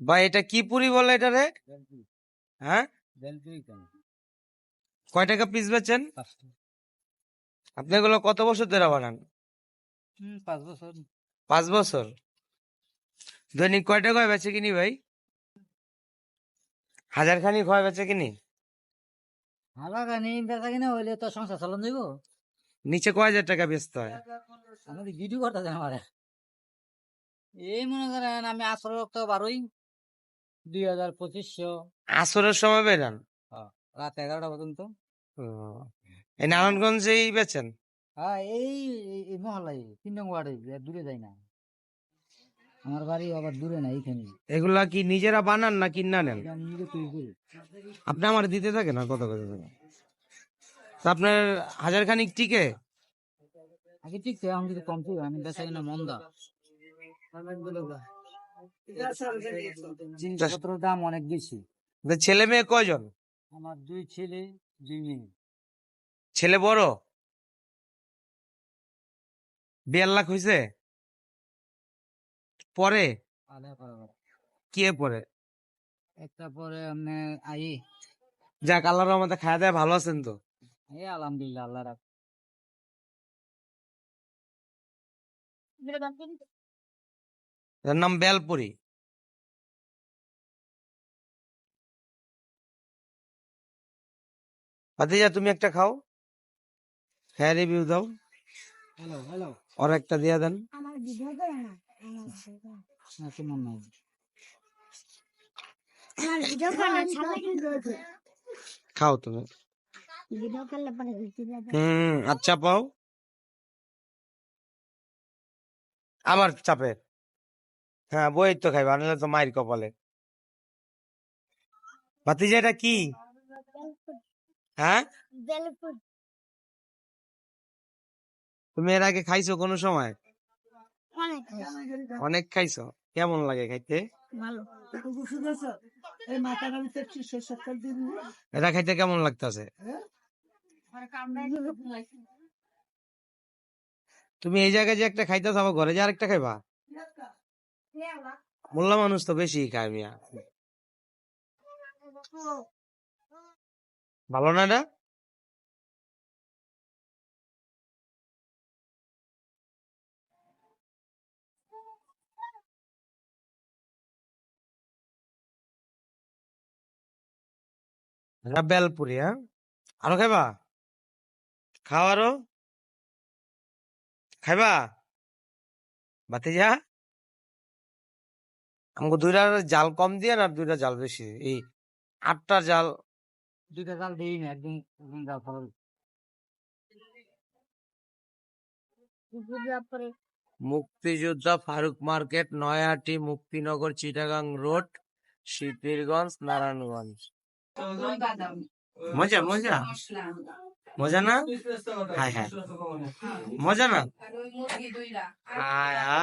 বা এটা কি পুরি বলে এটা রে হ্যাঁ? কয় টাকা পিস বেচেন? আপনি এগুলো কত বছর ধরে বানান? পাঁচ বছর। পাঁচ বছর? দৈনিক কয় টাকা বেচে কিনি ভাই? হাজার খানি খয় বেচে কিনি? হালা গানি বেচা কিনা হইলে তো সংসার চালান যাইব নিচে কয় হাজার টাকা বেচতে হয়? আমাদের ভিডিও করতে আমার। এই মনে করেন আমি আসর তো বারোই। দুই হাজার পঁচিশশো। আসরের সময় বেরান? রাত এগারোটা পর্যন্ত। এই নারায়ণগঞ্জেই বেচেন? হ্যাঁ এই এই- এই তিন নং ওয়ার্ডে দূরে যাই না। আমার বাড়ি আবার দূরে না এইখানে। এগুলা কি নিজেরা বানান না কিনা নেন? আপনি আমার দিতে থাকেন না কত তা আপনার হাজার খানিক টিকে? আগে ঠিক আছে আমি যদি কম ছিল আমি বেচা কিনা মন্দা। জিনিসপত্রের দাম অনেক বেশি। ছেলে মেয়ে কয়জন? আমার দুই ছেলে দুই মেয়ে। ছেলে বড়? দেড় লাখ হয়েছে পরে? কে পরে? একটা পরে আপনি আই। যাক আল্লাহর রহমতে খাওয়া দাওয়া ভালো আছেন তো। এই আলহামদুলিল্লাহ আল্লাহ রাখ। এর নাম বেলপুরি। ভাতিজা তুমি একটা খাও। হ্যাঁ রিভিউ দাও। হ্যালো হ্যালো আর একটা দিয়ে দেন। খাও তুমি। হুম আচ্ছা পাও। আমার চাপে। হ্যাঁ বই তো খাইবা। আনলে তো মায়ের কপালে। ভাতিজা, এটা কি? হ্যাঁ? তুমি এর আগে খাইছো কোনো সময়? অনেক খাইছো। কেমন লাগে খাইতে? এটা খাইতে কেমন লাগতেছে? তুমি এই জায়গায় যে একটা খাইতে থাকো ঘরে যে আরেকটা খাইবা? মোল্লা মানুষ তো বেশি খায় মিয়া। ভালো না এটা? এটা বেলপুরি হ্যাঁ? আরও খাইবা? খাও আরও। খাইবা? বাতি যা আমাকে দুইটা জাল কম দিয়ে আর দুইটা জাল বেশি? এই আটটা জাল দুইটা জাল দিই না একদিন একদিন জাল ফল মুক্তিযোদ্ধা ফারুক মার্কেট নয়াটি মুক্তিনগর চিটাগাং রোড শিপিরগঞ্জ নারায়ণগঞ্জ। মজা মজা। মজা না? হ্যাঁ হ্যাঁ। মজা না? হায় হায়।